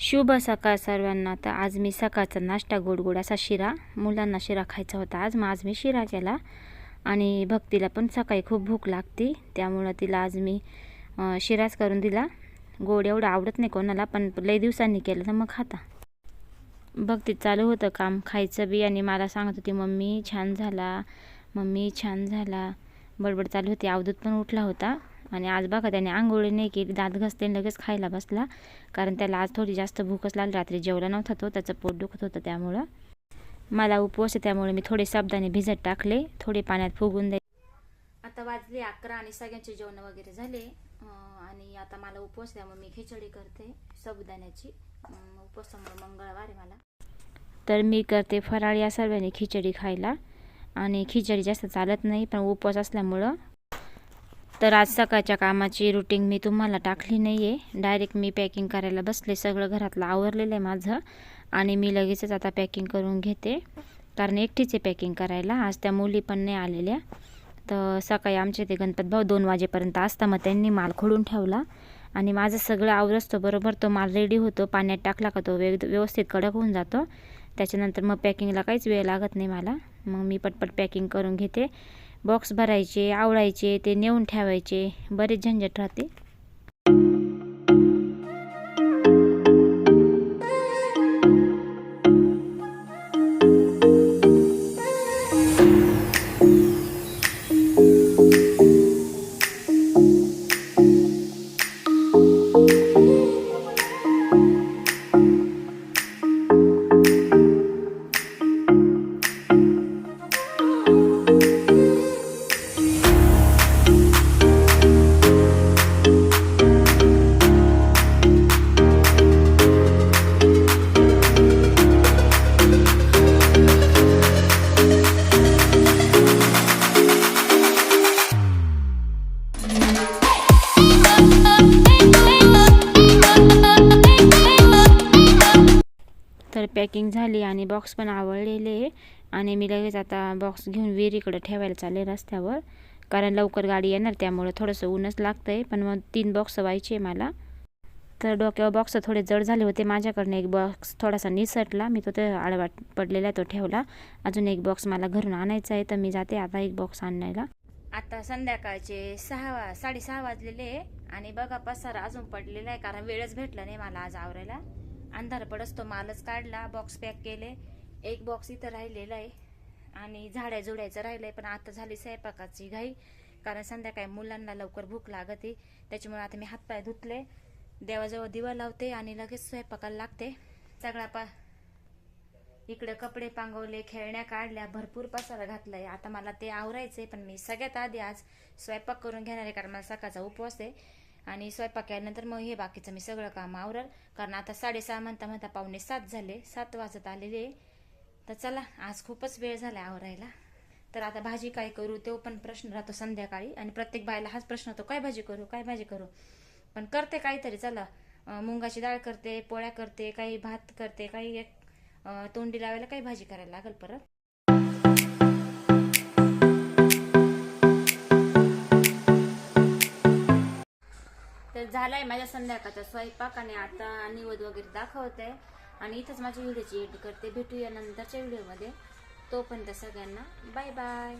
शुभ सकाळ सर्वांना. तर आज मी सकाळचा नाश्ता गोड शिरा मुलांना शिरा खायचा होता आज. मग आज मी शिरा केला आणि भक्तीला पण सकाळी खूप भूक लागते. त्यामुळं तिला आज मी शिराच करून दिला. गोड एवढं आवडत नाही कोणाला पण लई दिवसांनी केलं तर मग खाता. भक्तीत चालू होतं काम. खायचं बी आणि मला सांगत होती मम्मी छान झाला. मम्मी छान झाला. बडबड चालू होती. अवधूत पण उठला होता. आणि आज बघा त्याने आंघोळी नाही केली दात घसते लगेच खायला बसला. कारण त्याला आज थोडी जास्त भूकच लागली रात्री जेवला नव्हता तो त्याचं पोट दुखत होतं त्यामुळं. मला उपवास आहे त्यामुळे मी थोडे साबदाणे भिजत टाकले थोडे पाण्यात फुगून दे आता वाजले अकरा आणि सगळ्यांचे जेवण वगैरे झाले. आणि आता मला उपवास त्यामुळे मी खिचडी करते साबुदाण्याची. उपवासामुळे मंगळवार आहे मला. तर मी करते फराळ या सर्वांनी खिचडी खायला. आणि खिचडी जास्त चालत नाही पण उपवास असल्यामुळं तर आज सकाळच्या कामाची रुटीन मी तुम्हाला टाकली नाही आहे डायरेक्ट मी पॅकिंग करायला बसले. सगळं घरातलं आवरलेलं आहे माझं. आणि मी लगेचच आता पॅकिंग करून घेते. कारण एकटीच आहे पॅकिंग करायला. आज त्या मुली पण नाही आलेल्या. तर सकाळी आमचे ते गणपत भाऊ दोन वाजेपर्यंत असता. मग त्यांनी माल खोडून ठेवला. आणि माझं सगळं आवरसतो बरोबर. तो माल रेडी होतो. पाण्यात टाकला का तो वेग व्यवस्थित कडक होऊन जातो. त्याच्यानंतर मग पॅकिंगला काहीच वेळ लागत नाही मला. मग मी पटपट पॅकिंग करून घेते. बॉक्स भरायचे आवडायचे ते नेऊन ठेवायचे. बरेच झंझट राहते. पॅकिंग झाली आणि बॉक्स पण आवडलेले आणि मी लगेच आता बॉक्स घेऊन विहिरीकडे ठेवायला चालले रस्त्यावर. कारण लवकर गाडी येणार त्यामुळं थोडंसं ऊनच लागतं आहे पण मग तीन बॉक्स व्हायचे आहे मला. तर डोक्यावर बॉक्स थोडे जड झाले होते. माझ्याकडनं एक बॉक्स थोडासा निसटला. मी तो ते आडवा पडलेला आहे तो ठेवला. अजून एक बॉक्स मला घरून आणायचा आहे तर मी जाते आता एक बॉक्स आणायला. आता संध्याकाळचे सहा वा साडेसहा वाजलेले आहे. आणि बघा पसारा अजून पडलेला आहे कारण वेळच भेटला नाही मला आज आवरायला. अंधार पडस तो मालच काढला बॉक्स पॅक केले. एक बॉक्स इथं राहिलेला आहे आणि झाड्या जुड्याचं राहिलंय पण आता झाली स्वयंपाकाची घाई. कारण संध्याकाळी मुलांना लवकर भूक लागते त्याच्यामुळे आता मी हातपाय धुतले. देवाजवळ दिवा लावते आणि लगेच स्वयंपाकाला लागते. सगळा पा इकडे कपडे पांगवले खेळण्या काढल्या भरपूर पसारा घातलाय. आता मला ते आवरायचंय पण मी सगळ्यात आधी आज स्वयंपाक करून घेणार आहे कारण मला सकाळचा उपवास आहे. आणि स्वयंपाक केल्यानंतर मग हे बाकीचं मी सगळं काम आवरल. कारण आता साडेसहा म्हणता म्हणता पावणे सात झाले. सात वाजत आलेले. तर चला आज खूपच वेळ झाला आवरायला. तर आता भाजी काय करू तो पण प्रश्न राहतो संध्याकाळी. आणि प्रत्येक बायला हाच प्रश्न होतो काय भाजी करू? काय भाजी करू? पण करते काहीतरी चला. मुंगाची डाळ करते पोळ्या करते काही भात करते काही एक तोंडी लावायला काही भाजी करायला लागेल परत. झालाय माझ्या संध्याकाळचा स्वयंपाक आणि आता निवद वगैरे दाखवत. आहे आणि इथंच माझी व्हिडिओची एड करते. भेटूया नंतरच्या व्हिडिओमध्ये. तोपर्यंत सगळ्यांना बाय बाय.